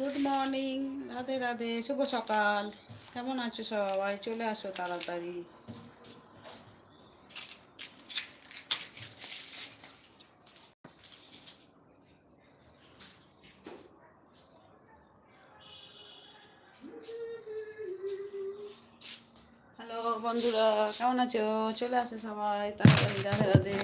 Good morning Radhe Radhe, শুভ সকাল। কেমন আছো সবাই? চলে আসো তাড়াতাড়ি। হ্যালো বন্ধুরা, কেমন আছো? চলে আসো সবাই তাড়াতাড়ি, রাধে রাধে।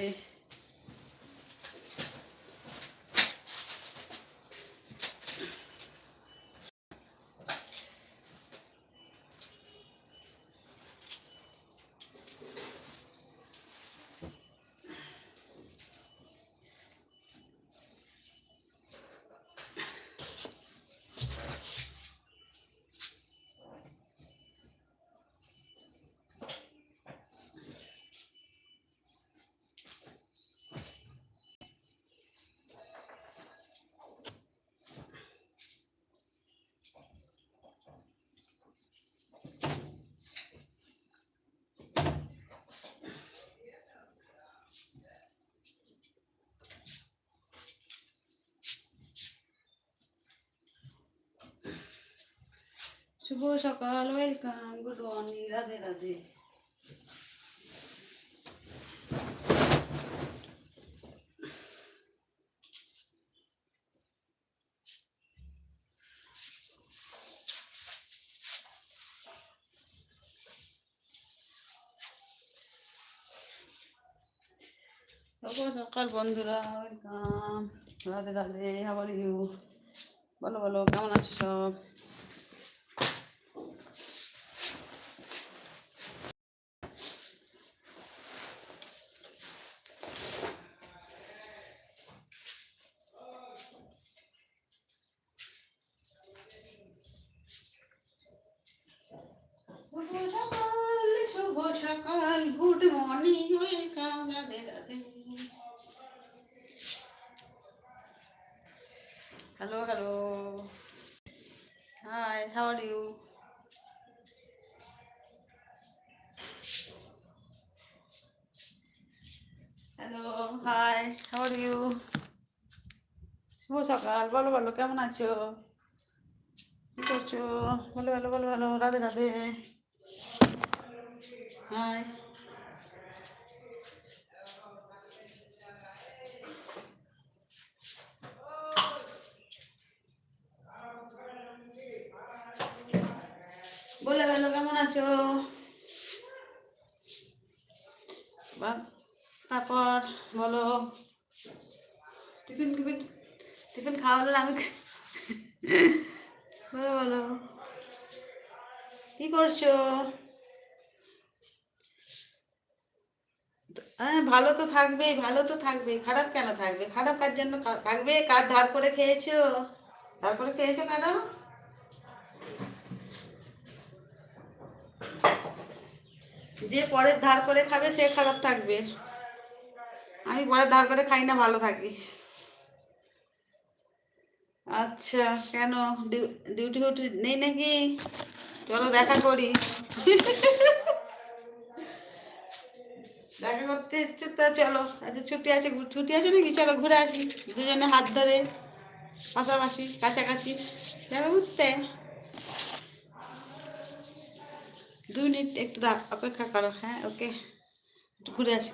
শুভ সকাল welcome good morning Radhe Radhe. শুভ সকাল, বন্ধুরা welcome Radhe Radhe how are you বলো বলো, কেমন আছো সব শুভ সকাল শুভ সকাল good morning welcome Radhe Radhe hello hello hi how are you hello hi how are you শুভ সকাল, বলো বলো, কেমন আছো? কি করছ? বলো বলো বলো বলো, রাধে রাধে। হাই বলো কেমন আছো তারপর বলো টিফিন টিফিন টিফিন খাওয়ালো না আমি বলো বলো কি করছ হ্যাঁ ভালো তো থাকবেই ভালো তো থাকবে, খারাপ কেন থাকবে? খারাপ কার জন্য থাকবে? কার ধার করে খেয়েছো? ধার করে খেয়েছো কেন? যে পরের ধার করে খাবে, সে খারাপ থাকবে। আমি পরের ধার করে খাই না, ভালো থাকি। আচ্ছা কেন? ডিউ- ডিউটি ফিউটি নেই নাকি? চলো দেখা করি। দেখা করতে ইচ্ছে, তা চলো। আচ্ছা ছুটি আছে ছুটি আছে নাকি? চলো ঘুরে আসি। দুজনে হাত ধরে, পাশাপাশি, কাছাকাছি। যাবে ঘুরতে। দু মিনিট একটু অপেক্ষা করো হ্যাঁ ওকে একটু ঘুরে আসি।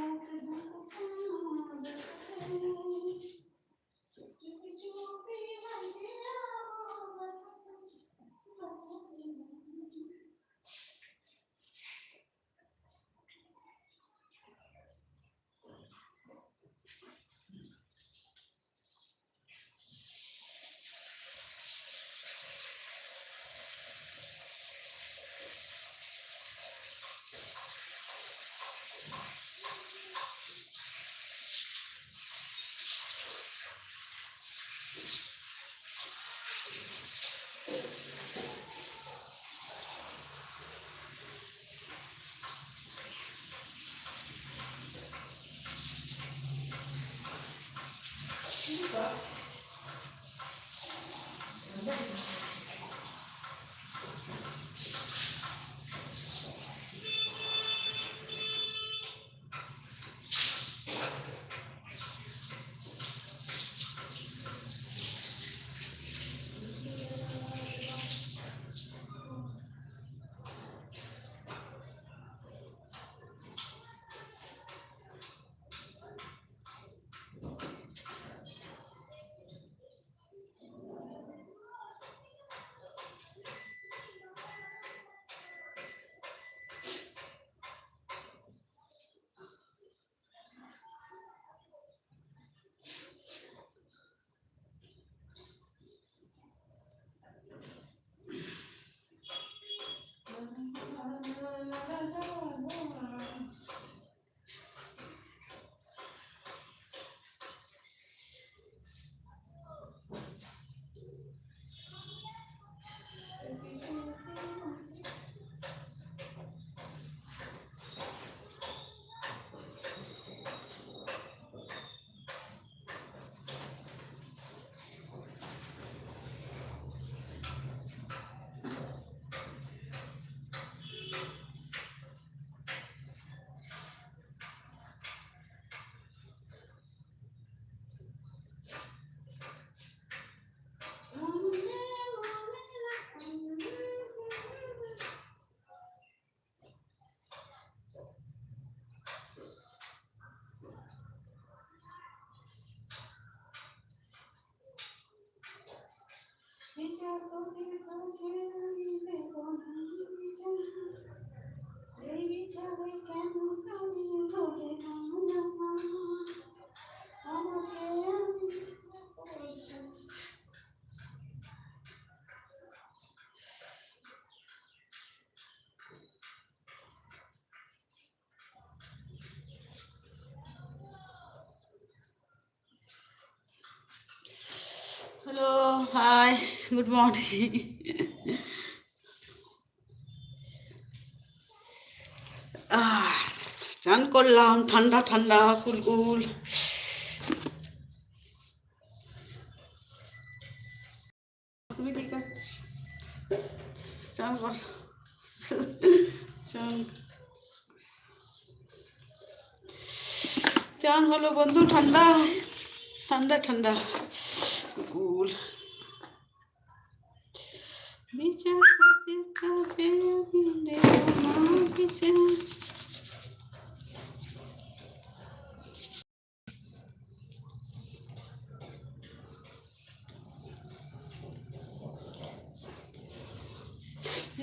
কেন আমি হলে না আমার? আমাকে আমি হ্যালো হাই গুড মর্নিং চান করলাম, ঠান্ডা ঠান্ডা কুলকুল তুমি ঠিক আছে? কর। চান। চান হলো বন্ধু, ঠান্ডা। ঠান্ডা ঠান্ডা কুল বিচার করতে কাছে আমি দেব না বিচার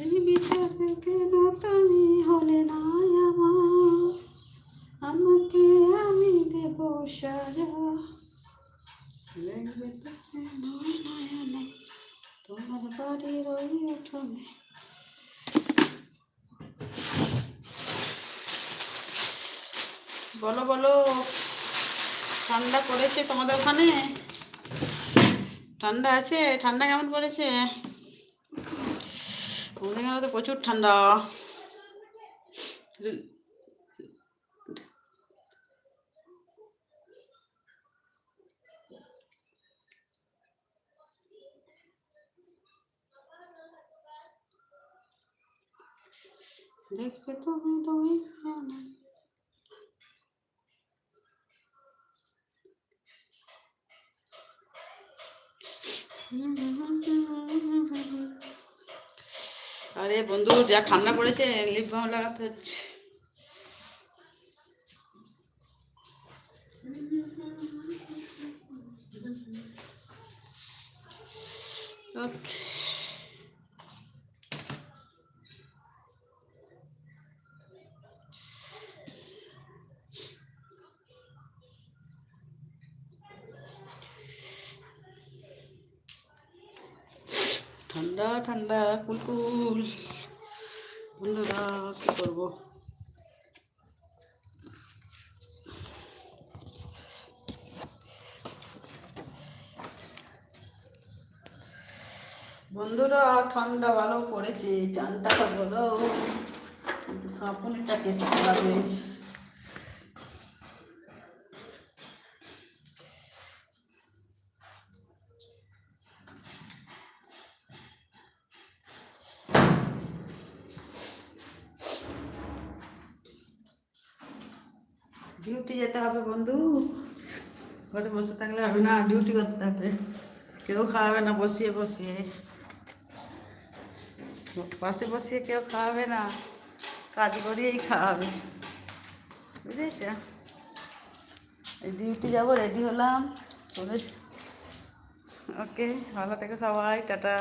এই বিচারে কেন তুমি হলে না আমার আমাকে আমি দেব তোমার বলো বলো, ঠান্ডা পড়েছে তোমাদের ওখানে? ঠান্ডা আছে? ঠান্ডা কেমন পড়েছে? এখানে তো প্রচুর ঠান্ডা। দেখতে তুমি তুমি আরে বন্ধু যা ঠান্ডা পড়েছে লিপ বাম লাগাতে হচ্ছে। ওকে ঠান্ডা কুলকুল। বন্ধুরা কি করব? বন্ধুরা ঠান্ডা ভালো পড়েছে চানটা বলো কিন্তু কাঁপুনিটা কেসে ডিউটি যেতে হবে, বন্ধু। ঘরে বসে থাকলে হবে না ডিউটি করতে হবে। কেউ খাওয়াবে না, বসিয়ে বসিয়ে। পাশে বসিয়ে কেউ খাওয়াবে না, কাজ করিয়েই খাওয়াবে। বুঝেছ? এই ডিউটি যাব রেডি হলাম। ওকে, ভালো থেকে সবাই, টাটা।